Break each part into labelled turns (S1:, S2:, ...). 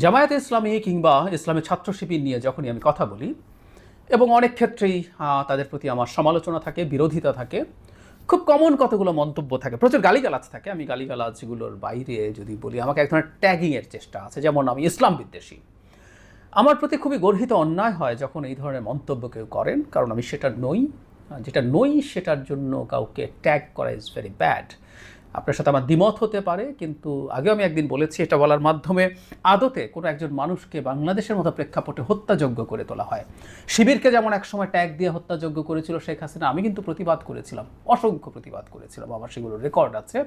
S1: জামায়াতে ইসলামী কিংবা ইসলামী ছাত্র শিবির নিয়ে যখনই আমি কথা বলি, এবং অনেক ক্ষেত্রেই তাদের প্রতি আমার সমালোচনা থাকে, বিরোধিতা থাকে, খুব কমন কতগুলো মন্তব্য থাকে, প্রচুর গালিগালাজ থাকে। আমি গালিগালাজগুলোর বাইরে যদি বলি, আমাকে এক ধরনের ট্যাগিংয়ের চেষ্টা আছে। যেমন আমি ইসলাম বিদ্বেষী। আমার প্রতি খুবই গর্হিত অন্যায় হয় যখন এই ধরনের মন্তব্য কেউ করেন, কারণ আমি সেটা নই। যেটা নই, সেটার জন্য কাউকে ট্যাগ করা ইজ ভেরি ব্যাড আপনার সাথে আমার দ্বিমত হতে পারে, কিন্তু আগেও আমি একদিন বলেছি, এটা বলার মাধ্যমে আদতে কোনো একজন মানুষকে বাংলাদেশের মতো প্রেক্ষাপটে হত্যাযোগ্য করে তোলা হয়। শিবিরকে যেমন একসময় ট্যাগ দিয়ে হত্যাযোগ্য করেছিল শেখ হাসিনা, আমি কিন্তু প্রতিবাদ করেছিলাম, অসংখ্য প্রতিবাদ করেছিলাম আমার সেগুলো রেকর্ড আছে।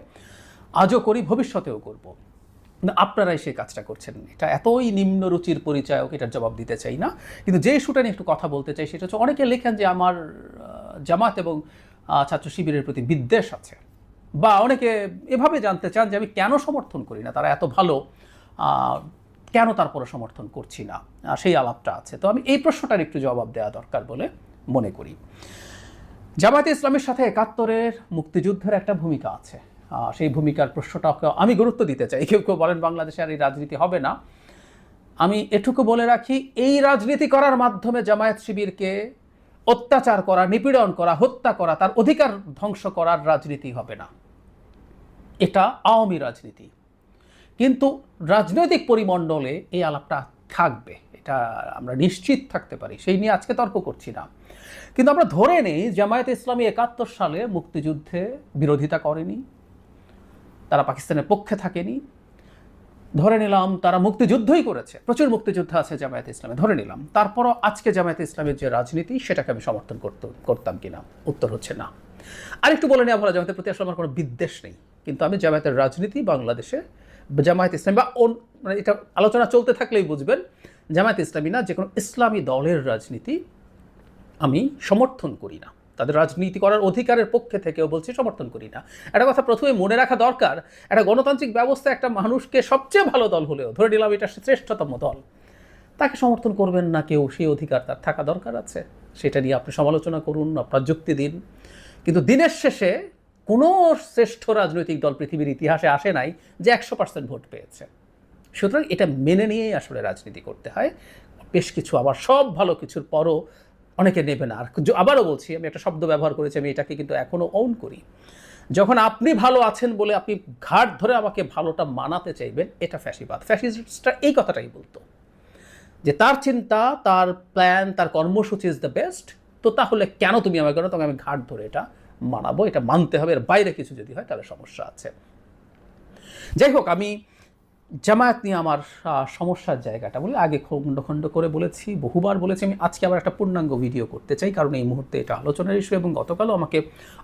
S1: আজও করি, ভবিষ্যতেও করব। আপনারাই সেই কাজটা করছেন। এটা এতই নিম্ন রুচির পরিচয়ক, এটার জবাব দিতে চাই না। কিন্তু যে ইস্যুটা নিয়ে একটু কথা বলতে চাই, সেটা হচ্ছে অনেকে লেখেন যে আমার জামাত এবং ছাত্র শিবিরের প্রতি বিদ্বেষ আছে। বা অনেকে এভাবে জানতে চান যে আমি কেন সমর্থন করি না? তারা এত ভালো কেন তারপরে সমর্থন করছি না? সেই আলাপটা আছে। তো আমি এই প্রশ্নটার একটু জবাব দেওয়া দরকার বলে মনে করি। জামায়াতে ইসলামের সাথে একাত্তরের মুক্তিযুদ্ধের একটা ভূমিকা আছে। সেই ভূমিকার প্রশ্নটাকে আমি গুরুত্ব দিতে চাই। কেউ কেউ বলেন, বাংলাদেশে আর এই রাজনীতি হবে না। আমি এটুকু বলে রাখি, এই রাজনীতি করার মাধ্যমে জামায়াত শিবিরকে অত্যাচার করা, নিপীড়ন করা, হত্যা করা, তার অধিকার ধ্বংস করার রাজনীতি হবে না। এটা আওয়ামী রাজনীতি। কিন্তু রাজনৈতিক পরিমণ্ডলে এই আলাপটা থাকবে, এটা আমরা নিশ্চিত থাকতে পারি, সেই নিয়ে আজকে তর্ক করছি না। কিন্তু আমরা ধরে নেই, জামায়াত ইসলামী একাত্তর সালে মুক্তিযুদ্ধে বিরোধিতা করেনি, তারা পাকিস্তানের পক্ষে থাকেনি। ধরে নিলাম তারা মুক্তিযুদ্ধই করেছে, প্রচুর মুক্তিযুদ্ধ আছে জামায়াত ইসলামে, ধরে নিলাম। তারপরও আজকে জামায়াত ইসলামের যে রাজনীতি, সেটাকে আমি সমর্থন করতে, করতাম কিনা? উত্তর হচ্ছে না। আরেকটু বলে নেওয়া ভালো জামায়াতের প্রতি আসলে আমার কোনো বিদ্বেষ নেই। কিন্তু আমি জামায়াতের রাজনীতি, বাংলাদেশে জামায়াত ইসলামী বা মানে এটা আলোচনা চলতে থাকলেই বুঝবেন, জামায়াত ইসলামী না যে কোনো ইসলামী দলের রাজনীতি আমি সমর্থন করি না। তাদের রাজনীতি করার অধিকারের পক্ষে থেকেও বলছি সমর্থন করি না। একটা কথা প্রথমে মনে রাখা দরকার, একটা গণতান্ত্রিক ব্যবস্থা একটা মানুষকে সবচেয়ে ভালো দল হলেও, ধরে নিলাম এটা শ্রেষ্ঠতম দল, তাকে সমর্থন করবেন না কেউ, সেই অধিকার তার থাকা দরকার আছে। সেটা নিয়ে আপনি সমালোচনা করুন, আপনার যুক্তি দিন। কিন্তু দিনের শেষে কোনো শ্রেষ্ঠ রাজনৈতিক দল পৃথিবীর ইতিহাসে আসে নাই যে একশো পার্সেন্ট ভোট পেয়েছে। সুতরাং এটা মেনে নিয়েই আসলে রাজনীতি করতে হয়। বেশ কিছু আবার সব ভালো কিছুর পরও অনেকে নেবে না। আর আবারও বলছি, আমি একটা শব্দ ব্যবহার করেছি, আমি এটাকে কিন্তু এখনও অন করি। যখন আপনি ভালো আছেন বলে আপনি ঘাট ধরে আমাকে ভালোটা মানাতে চাইবেন, এটা ফ্যাসিবাদ। ফ্যাসিস্টটা এই কথাটাই বলতো। যে তার চিন্তা, তার প্ল্যান তার কর্মসূচি ইজ দ্য বেস্ট তো তাহলে কেন তুমি আমাকে তখন আমি ঘাট ধরে এটা মানাবো, এটা মানতে হবে, এর বাইরে কিছু যদি হয় তাহলে সমস্যা আছে। যাই হোক, আমি জামায়াত নিয়ে আমার সমস্যার জায়গাটা বলে, আগে খণ্ড খণ্ড করে বলেছি, বহুবার বলেছি, আমি আজকে আবার একটা পূর্ণাঙ্গ ভিডিও করতে চাই, কারণ এই মুহূর্তে এটা আলোচনার ইস্যু এবং গতকালও আমাকে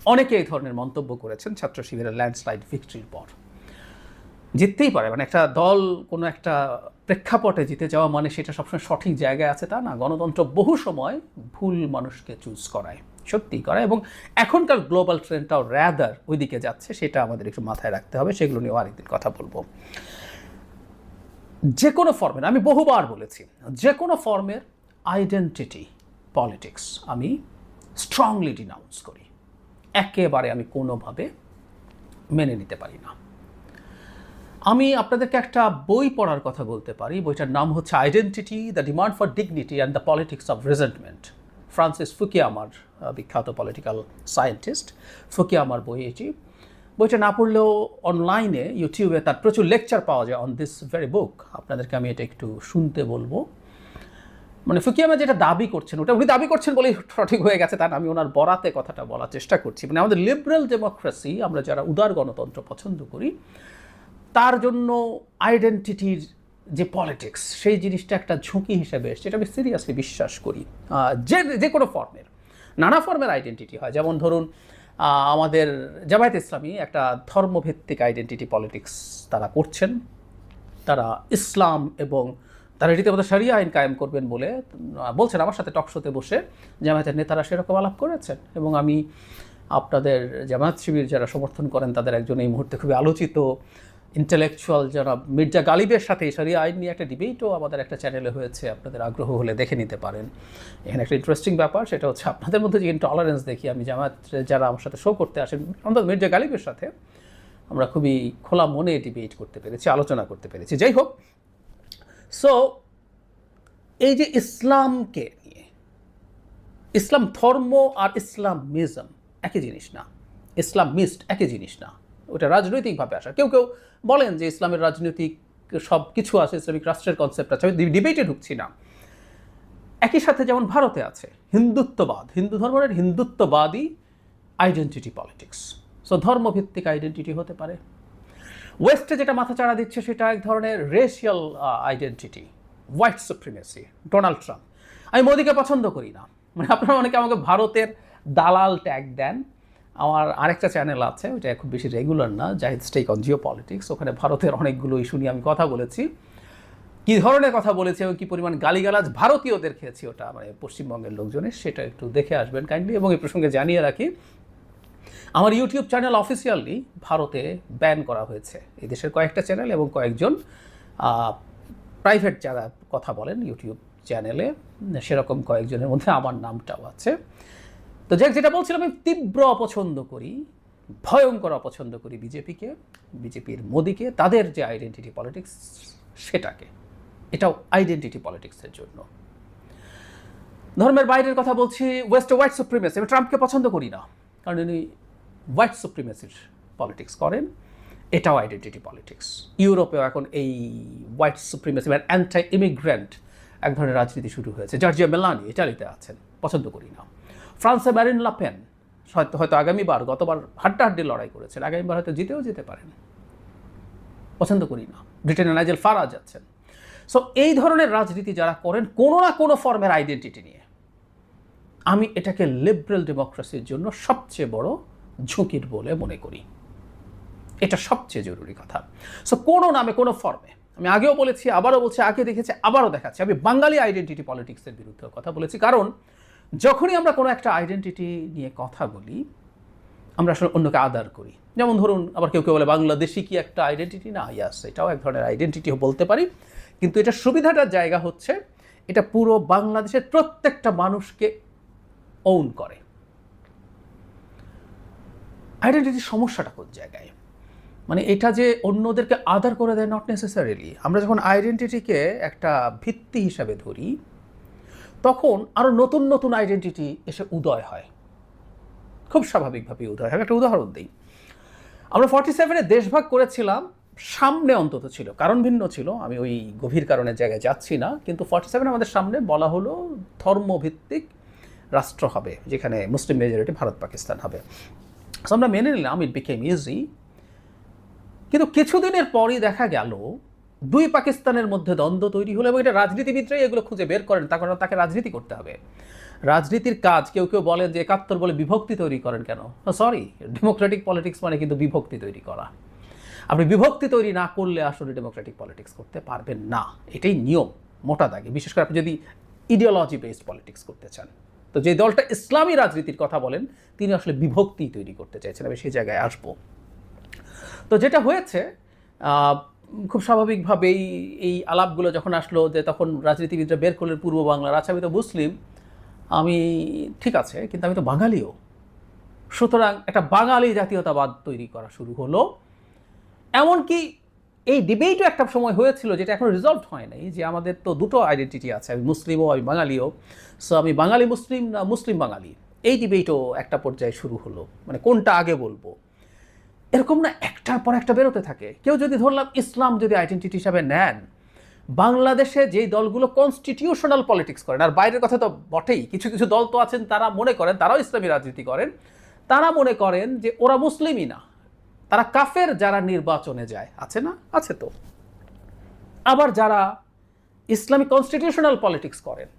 S1: অনেকে এই ধরনের মন্তব্য করেছেন, ছাত্র শিবিরের ল্যান্ডস্লাইড ভিক্টরির পর। জিততেই পারে মানে একটা দল কোনো একটা প্রেক্ষাপটে জিতে যাওয়া মানে সেটা সবসময় সঠিক জায়গায় আছে, তা না, গণতন্ত্র বহু সময় ভুল মানুষকে চুজ করায়। সত্যিই করায় এবং এখনকার গ্লোবাল ট্রেন্ডটাও র্যাদার ওইদিকে যাচ্ছে, সেটা আমাদের একটু মাথায় রাখতে হবে, সেগুলো নিয়েও আরেকদিন কথা বলব। যে কোনো ফর্মের আমি বহুবার বলেছি যে কোনো ফর্মের আইডেন্টিটি পলিটিক্স আমি স্ট্রংলি ডিনাউন্স করি। একেবারে আমি কোনোভাবে মেনে নিতে পারি না। আমি আপনাদেরকে একটা বই পড়ার কথা বলতে পারি, বইটার নাম হচ্ছে identity the demand for dignity and the politics of resentment Francis ফুকিয়ামার বিখ্যাত পলিটিক্যাল সায়েন্টিস্ট ফুকিয়ামার বই এটি। বইটা না পড়লেও অনলাইনে ইউটিউবে তার প্রচুর লেকচার পাওয়া যায় অন দিস ভেরি বুক আপনাদেরকে আমি এটা একটু শুনতে বলব। মানে ফুকিয়ামা যেটা দাবি করছেন, ওটা উনি দাবি করছেন বলেই সঠিক হয়ে গেছে, তা না, আমি ওনার বরাতে কথাটা বলার চেষ্টা করছি। মানে আমাদের লিবারেল ডেমোক্রেসি আমরা যারা উদার গণতন্ত্র পছন্দ করি, তার জন্য আইডেন্টিটির যে পলিটিক্স সেই জিনিসটা একটা ঝুঁকি হিসেবে এসছে এটা আমি সিরিয়াসলি বিশ্বাস করি। যে যে কোনো ফর্মের নানা ফর্মের আইডেন্টিটি হয়। যেমন ধরুন আমাদের জামায়াত ইসলামী একটা ধর্মভিত্তিক আইডেন্টিটি পলিটিক্স তারা করছেন। তারা ইসলাম এবং তারা রীতিমতো সারিয়া আইন কায়েম করবেন বলে বলছেন। আমার সাথে টকশোতে বসে জামায়াতের নেতারা সেরকম আলাপ করেছেন এবং আমি আপনাদের জামায়াত শিবির যারা সমর্থন করেন, তাদের একজন এই মুহূর্তে খুবই আলোচিত ইন্টেলেকচুয়াল যারা মির্জা গালিবের সাথে সারিয়া আইন নিয়ে একটা ডিবেটও আমাদের একটা চ্যানেলে হয়েছে, আপনাদের আগ্রহ হলে দেখে নিতে পারেন। এখানে একটা ইন্টারেস্টিং ব্যাপার, সেটা হচ্ছে আপনাদের মধ্যে যে ইনটলারেন্স দেখি, আমি জামায়াত যারা আমার সাথে শো করতে আসেন আমাদের মির্জা গালিবের সাথে, আমরা খুবই খোলা মনে ডিবেট করতে পেরেছি, আলোচনা করতে পেরেছি। যাই হোক সো এই যে ইসলামকে নিয়ে, ইসলাম ধর্ম আর ইসলামিজম একই জিনিস না। ইসলাম মিস্ট, একই জিনিস না। ওটা রাজনৈতিকভাবে আসা। কেউ কেউ বলেন যে ইসলামের রাজনৈতিক সব কিছু আছে ইসলামিক রাষ্ট্রের কনসেপ্ট আছে, আমি ডিবেটে ঢুকছি না। একই সাথে যেমন ভারতে আছে, হিন্দুত্ববাদ, হিন্দু ধর্মের হিন্দুত্ববাদী আইডেন্টিটি পলিটিক্স সো ধর্মভিত্তিক আইডেন্টিটি হতে পারে। ওয়েস্টে যেটা মাথা চাড়া দিচ্ছে সেটা এক ধরনের racial identity white supremacy Donald Trump আমি মোদিকে পছন্দ করি না। মানে আপনারা অনেকে আমাকে ভারতের দালাল ট্যাগ দেন। আমার আরেকটা চ্যানেল আছে, ওইটা খুব বেশি রেগুলার না, Zahid stake on geopolitics ওখানে ভারতের অনেকগুলো ইস্যু নিয়ে আমি কথা বলেছি। কী ধরনের কথা বলেছি এবং কী পরিমাণ গালিগালাজ ভারতীয়দের খেয়েছি ওটা মানে পশ্চিমবঙ্গের লোকজনের সেটা একটু দেখে আসবেন কাইন্ডলি এবং এই প্রসঙ্গে জানিয়ে রাখি, আমার ইউটিউব চ্যানেল অফিসিয়ালি ভারতে ব্যান করা হয়েছে। এই দেশের কয়েকটা চ্যানেল এবং কয়েকজন প্রাইভেট যারা কথা বলেন ইউটিউব চ্যানেলে সেরকম কয়েকজনের মধ্যে আমার নামটাও আছে। তো যাক, যেটা বলছিলাম, আমি তীব্র অপছন্দ করি, ভয়ঙ্কর অপছন্দ করি বিজেপিকে, বিজেপির মোদিকে, তাদের যে আইডেন্টিটি পলিটিক্স সেটাকে। এটাও আইডেন্টিটি পলিটিক্সের জন্য। ধর্মের বাইরের কথা বলছি ওয়েস্ট হোয়াইট সুপ্রিমেসি আমি ট্রাম্পকে পছন্দ করি না, কারণ উনি হোয়াইট সুপ্রিমেসির পলিটিক্স করেন, এটাও আইডেন্টিটি পলিটিক্স ইউরোপেও এখন এই হোয়াইট সুপ্রিমেসি মানে অ্যান্টাই ইমিগ্রেন্ট এক ধরনের রাজনীতি শুরু হয়েছে। জর্জিয়া মেলানি ইটালিতে আছেন, পছন্দ করি না। ফ্রান্সে ম্যারিন লাপেন হয়তো হয়তো আগামীবার, গতবার হাড্ডাহাড্ডি লড়াই করেছেন, আগামীবার হয়তো জিতেও যেতে পারেন। পছন্দ করি না। ব্রিটেনের নাইজেল ফারাজ আছেন। সো এই ধরনের রাজনীতি যারা করেন, কোনো না কোনো ফর্মের আইডেন্টিটি নিয়ে। আমি এটাকে লিবারেল ডেমোক্রেসির জন্য সবচেয়ে বড় ঝুঁকির বলে মনে করি। এটা সবচেয়ে জরুরি কথা। সো কোনো নামে, কোনো ফর্মে। আমি আগেও বলেছি, আবারও বলছি, আগে দেখেছি, আবারও দেখাচ্ছি। আমি বাঙালি আইডেন্টিটি পলিটিক্সের বিরুদ্ধে কথা বলেছি। কারণ যখনই আমরা কোনো একটা আইডেন্টিটি নিয়ে কথা বলি, আমরা আসলে অন্যকে আদার করি। যেমন ধরুন, আবার কেউ কেউ বলে, বাংলাদেশি কি একটা আইডেন্টিটি না ইয়াস এটাও এক ধরনের আইডেন্টিটিও বলতে পারি। কিন্তু এটা সুবিধাটার জায়গা হচ্ছে, এটা পুরো বাংলাদেশের প্রত্যেকটা মানুষকে ওন করে। আইডেন্টিটির সমস্যাটা কোন জায়গায়? মানে এটা যে অন্যদেরকে আদার করে দেয় নট নেসেসারিলি আমরা যখন আইডেন্টিটিকে একটা ভিত্তি হিসাবে ধরি তখন আরও নতুন নতুন আইডেন্টিটি এসে উদয় হয়। খুব স্বাভাবিকভাবে উদয় হয়। একটা উদাহরণ দিই। আমরা ফর্টি সেভেনে দেশভাগ করেছিলাম, সামনে অন্তত ছিল। কারণ ভিন্ন ছিল। আমি ওই গভীর কারণের জায়গায় যাচ্ছি না। কিন্তু ফর্টি সেভেন আমাদের সামনে বলা হলো ধর্মভিত্তিক রাষ্ট্র হবে, যেখানে মুসলিম মেজরিটি ভারত, পাকিস্তান হবে। আমরা মেনে নিলাম ইট বিকেম ইজি কিন্তু কিছুদিনের পরই দেখা গেল দুই পাকিস্তানের মধ্যে দ্বন্দ্ব তৈরি হলো এবং এটা রাজনীতিবিদরাই এগুলো খুঁজে বের করেন, তার কারণ তাকে রাজনীতি করতে হবে। রাজনীতির কাজ, কেউ কেউ বলেন যে একাত্তর বলে বিভক্তি তৈরি করেন কেন? সরি ডেমোক্রেটিক পলিটিক্স মানে কিন্তু বিভক্তি তৈরি করা। আপনি বিভক্তি তৈরি না করলে আসলে ডেমোক্রেটিক পলিটিক্স করতে পারবেন না। এটাই নিয়ম, মোটা দাগে। বিশেষ করে আপনি যদি ইডিওলজি বেসড পলিটিক্স করতে চান। তো যে দলটা ইসলামী রাজনীতির কথা বলেন, তিনি আসলে বিভক্তি তৈরি করতে চাইছেন। আমি সেই জায়গায় আসব। তো যেটা হয়েছে খুব স্বাভাবিকভাবেই এই আলাপগুলো যখন আসলো যে তখন রাজনীতিবিদরা বের করলেন পূর্ব বাংলার আচ্ছা আমি তো মুসলিম, আমি ঠিক আছে, কিন্তু আমি তো বাঙালিও। সুতরাং একটা বাঙালি জাতীয়তাবাদ তৈরি করা শুরু হলো। এমনকি এই ডিবেটও একটা সময় হয়েছিল যেটা এখন রিজলভ হয় নাই যে আমাদের তো দুটো আইডেন্টিটি আছে, আমি মুসলিমও, আমি বাঙালিও। সো আমি বাঙালি মুসলিম না মুসলিম বাঙালি? এই ডিবেটও একটা পর্যায়ে শুরু হলো। মানে কোনটা আগে বলব? এরকম না একটার পর একটা বেরোতে থাকে। কেউ যদি ধরলাম ইসলাম যদি আইডেন্টিটি হিসাবে নেন, বাংলাদেশে যেই দলগুলো কনস্টিটিউশনাল পলিটিক্স করেন, আর বাইরের কথা তো বটেই, কিছু কিছু দল তো আছেন তারা মনে করেন, তারাও ইসলামী রাজনীতি করেন, তারা মনে করেন যে ওরা মুসলিমই না। তারা কাফের যারা নির্বাচনে যায়, আছে না? আছে তো। আবার যারা ইসলামী কনস্টিটিউশনাল পলিটিক্স করেন,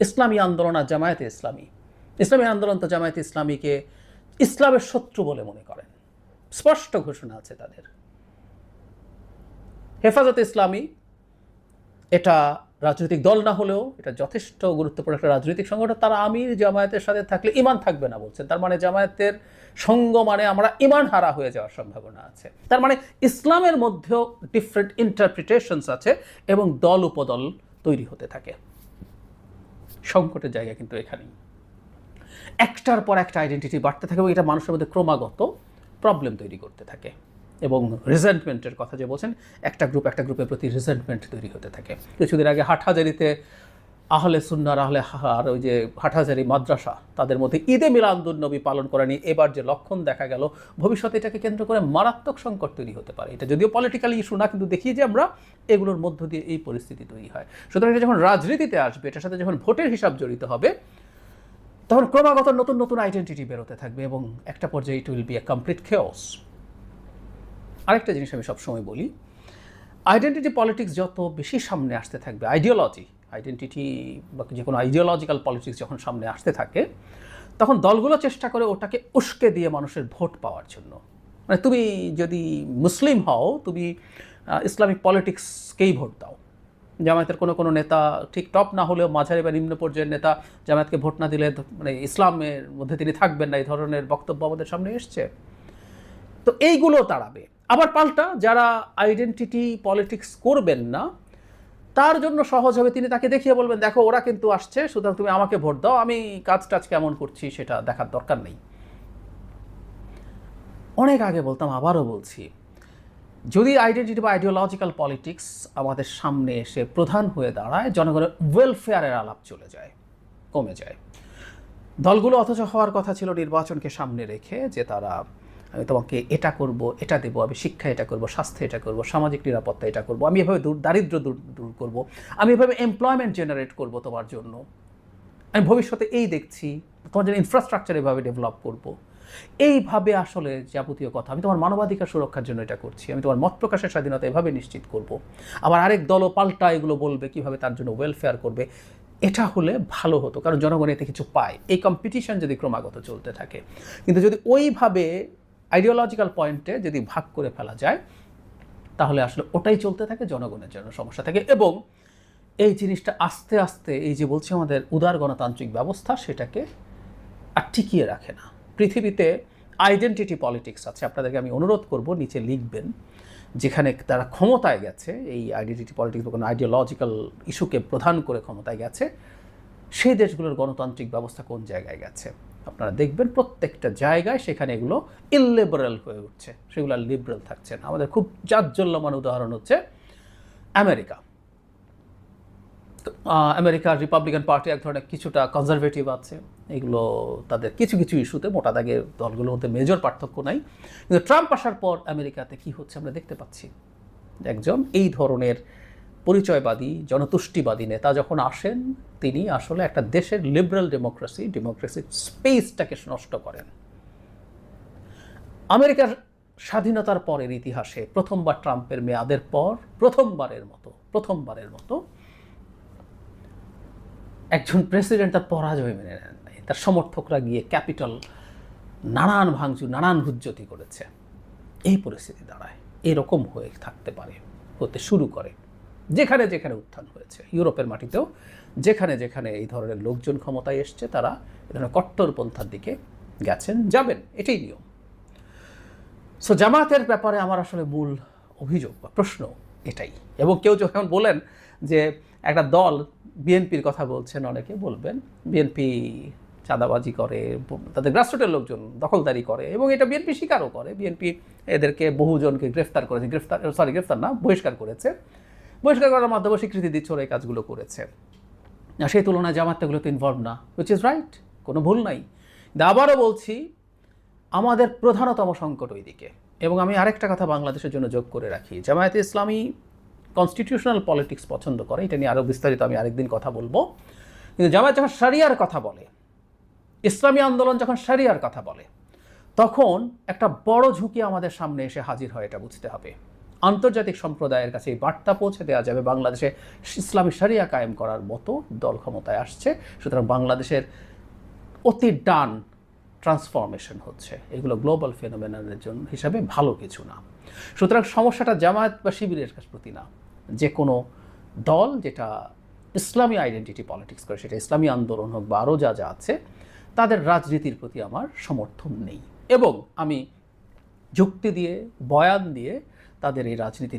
S1: ইসলামী আন্দোলন আর জামায়াতে ইসলামী। ইসলামী আন্দোলন তো জামায়াতে ইসলামীকে ইসলামের শত্রু বলে মনে করেন। স্পষ্ট ঘোষণা আছে তাদের। হেফাজত ইসলামী, এটা রাজনৈতিক দল না হলেও, এটা যথেষ্ট গুরুত্বপূর্ণ একটা রাজনৈতিক সংগঠন। তারা আমির জামায়াতের সাথে থাকলে ইমান থাকবে না বলছেন। তার মানে জামায়াতের সঙ্গ মানে আমরা ইমান হারা হয়ে যাওয়ার সম্ভাবনা আছে। তার মানে ইসলামের মধ্যেও ডিফারেন্ট ইন্টারপ্রিটেশনস আছে এবং দল উপদল তৈরি হতে থাকে। সংকটের জায়গা কিন্তু এখানেই। একটার পর একটা আইডেন্টিটি বাড়তে থাকে এবং এটা মানুষের মধ্যে ক্রমাগত প্রবলেম তৈরি করতে থাকে। এবং রিজেন্টমেন্টের কথা যে বলছেন, একটা গ্রুপ একটা গ্রুপের প্রতি রিজেন্টমেন্ট তৈরি হতে থাকে। কিছুদিন আগে হাটহাজারিতে আহলে সুন্নার আহলে আর ওই যে হাটহাজারি মাদ্রাসা, তাদের মধ্যে ঈদে মিলাদুন নবী পালন করা নিয়ে এবার যে লক্ষণ দেখা গেল, ভবিষ্যতে এটাকে কেন্দ্র করে মারাত্মক সংকট তৈরি হতে পারে। এটা যদিও পলিটিক্যাল ইস্যু না, কিন্তু দেখি যে আমরা এগুলোর মধ্য দিয়ে এই পরিস্থিতি তৈরি হয়। সুতরাং এটা যখন রাজনীতিতে আসবে, এটার সাথে যখন ভোটের হিসাব জড়িত হবে তখন ক্রমাগত নতুন নতুন আইডেন্টিটি বেরোতে থাকবে এবং একটা পর্যায়ে it will be a complete chaos আরেকটা জিনিস আমি সবসময় বলি আইডেন্টিটি পলিটিক্স যত বেশি সামনে আসতে থাকবে আইডিওলজি আইডেন্টিটি বা যে কোনো আইডিওলজিক্যাল পলিটিক্স যখন সামনে আসতে থাকে, তখন দলগুলো চেষ্টা করে ওটাকে উস্কে দিয়ে মানুষের ভোট পাওয়ার জন্য। মানে তুমি যদি মুসলিম হও, তুমি ইসলামিক পলিটিক্সকেই ভোট দাও? জামায়াতের কোনো কোনো নেতা ঠিক টপ না হলেও মাঝারি বা নিম্ন পর্যায়ের নেতা জামায়াতকে ভোট না দিলে মানে ইসলামের মধ্যে তিনি থাকবেন না, এই ধরনের বক্তব্য আমাদের সামনে এসছে। তো এইগুলো তাড়াবে। আবার পাল্টা যারা আইডেন্টিটি পলিটিক্স করবেন না, তার জন্য সহজ হবে। তিনি তাকে দেখিয়ে বলবেন, দেখো, ওরা কিন্তু আসছে, সুতরাং তুমি আমাকে ভোট দাও, আমি কাজ টাজ কেমন করছি সেটা দেখার দরকার নেই। অনেক আগে বলতাম, আবারও বলছি যদি আইডেন্টিটি বা আইডিওলজিক্যাল পলিটিক্স আমাদের সামনে এসে প্রধান হয়ে দাঁড়ায়, জনগণের ওয়েলফেয়ারের আলাপ চলে যায়, কমে যায়। দলগুলো অথচ হওয়ার কথা ছিল নির্বাচনকে সামনে রেখে যে তারা, আমি তোমাকে এটা করব, এটা দেবো, আমি শিক্ষা এটা করব, স্বাস্থ্য এটা করব, সামাজিক নিরাপত্তা এটা করব, আমি এভাবে দূর দারিদ্র দূর দূর করব, আমি এভাবে এমপ্লয়মেন্ট জেনারেট করব তোমার জন্য। আমি ভবিষ্যতে এই দেখছি, তোমার জন্য ইনফ্রাস্ট্রাকচার এভাবে ডেভেলপ করব। এইভাবে আসলে যাবতীয় কথা। আমি তোমার মানবাধিকার সুরক্ষার জন্য এটা করছি। আমি তোমার মত প্রকাশের স্বাধীনতা এভাবে নিশ্চিত করব। আবার আরেক দলও পাল্টা এগুলো বলবে, কীভাবে তার জন্য ওয়েলফেয়ার করবে। এটা হলে ভালো হতো, কারণ জনগণ এতে কিছু পায়। এই কম্পিটিশন যদি ক্রমাগত চলতে থাকে। কিন্তু যদি ওইভাবে আইডিওলজিক্যাল পয়েন্টে যদি ভাগ করে ফেলা যায়, তাহলে আসলে ওটাই চলতে থাকে জনগণের জন্য সমস্যা থাকে। এবং এই জিনিসটা আস্তে আস্তে এই যে বলছি আমাদের উদার গণতান্ত্রিক ব্যবস্থা, সেটাকে আর টিকিয়ে রাখে না। পৃথিবীতে আইডেন্টিটি পলিটিক্স আছে। আপনাদেরকে আমি অনুরোধ করব, নিচে লিখবেন, যেখানে তারা ক্ষমতায় গেছে, এই আইডেন্টিটি পলিটিক্স বা কোনো আইডিওলজিক্যাল ইস্যুকে প্রধান করে ক্ষমতায় গেছে, সেই দেশগুলোর গণতান্ত্রিক ব্যবস্থা কোন জায়গায় গেছে? আপনারা দেখবেন প্রত্যেকটা জায়গায় সেখানে এগুলো ইললিবারেল হয়ে উঠছে, সেগুলো লিবারেল থাকছে না। আমাদের খুব জাজ্জল্যমান উদাহরণ হচ্ছে আমেরিকা। আমেরিকার রিপাবলিকান পার্টি এক ধরনের কিছুটা কনজারভেটিভ আছে এগুলো তাদের কিছু কিছু ইস্যুতে মোটা দাগে দলগুলোর মধ্যে মেজর পার্থক্য নাই। কিন্তু ট্রাম্প আসার পর আমেরিকাতে কি হচ্ছে আমরা দেখতে পাচ্ছি। একজন এই ধরনের পরিচয়বাদী, জনতুষ্টিবাদী নেতা যখন আসেন, তিনি আসলে একটা দেশের লিবারেল ডেমোক্রেসি ডেমোক্রেসির স্পেসটাকে নষ্ট করেন। আমেরিকার স্বাধীনতার পরের ইতিহাসে প্রথমবার ট্রাম্পের মেয়াদের পর, প্রথমবারের মতো প্রথমবারের মতো একজন প্রেসিডেন্ট তার পরাজয় মেনে নেন। তার সমর্থকরা গিয়ে ক্যাপিটাল নানান ভাঙচুর, নানান হুজ্জতি করেছে। এই পরিস্থিতি দাঁড়ায়। এরকম হয়ে থাকতে পারে, হতে শুরু করে। যেখানে যেখানে উত্থান হয়েছে। ইউরোপের মাটিতেও যেখানে যেখানে এই ধরনের লোকজন ক্ষমতায় এসছে, তারা এ ধরনের কট্টরপন্থার দিকে গেছেন, যাবেন। এটাই নিয়ম। সো জামাতের ব্যাপারে আমার আসলে মূল অভিযোগ বা প্রশ্ন এটাই। এবং কেউ যখন বলেন যে একটা দল, বিএনপির কথা বলছেন অনেকে, বলবেন, বিএনপি চাঁদাবাজি করে, তাদের গ্রাসরুটের লোকজন দখলদারি করে এবং এটা বিএনপি স্বীকারও করে। বিএনপি এদেরকে বহুজনকে গ্রেফতার করেছে, গ্রেফতার সরি গ্রেফতার না, বহিষ্কার করেছে। বহিষ্কার করার মাধ্যমে স্বীকৃতি দিচ্ছে ওরা এই কাজগুলো করেছে। সেই তুলনায় জামাতগুলো তো ইনভলভ না উইচ ইজ রাইট কোনো ভুল নাই। কিন্তু আবারও বলছি, আমাদের প্রধানতম সংকট ওইদিকে। এবং আমি আরেকটা কথা বাংলাদেশের জন্য যোগ করে রাখি, জামায়াতে ইসলামী কনস্টিটিউশনাল পলিটিক্স পছন্দ করে, এটা নিয়ে আরও বিস্তারিত আমি আরেকদিন কথা বলব। কিন্তু জামায়াত যখন সারিয়ার কথা বলে ইসলামী আন্দোলন যখন সারিয়ার কথা বলে, তখন একটা বড় ঝুঁকি আমাদের সামনে এসে হাজির হয়, এটা বুঝতে হবে। আন্তর্জাতিক সম্প্রদায়ের কাছে এই বার্তা পৌঁছে দেওয়া যাবে, বাংলাদেশে ইসলামী সারিয়া কায়েম করার মতো দল ক্ষমতায় আসছে। সুতরাং বাংলাদেশের অতি ডান ট্রান্সফরমেশন হচ্ছে। এগুলো গ্লোবাল ফেনোমেনারের জন্য হিসাবে ভালো কিছু না। সুতরাং সমস্যাটা জামায়াত বা শিবিরের প্রতি না। যে কোনো দল যেটা ইসলামী আইডেন্টিটি পলিটিক্স করে, সেটা ইসলামী আন্দোলন হোক বা আরও যা যা আছে তাদের রাজনীতির প্রতি আমার সমর্থন নেই। এবং আমি যুক্তি দিয়ে, বয়ান দিয়ে তাদের এই রাজনীতি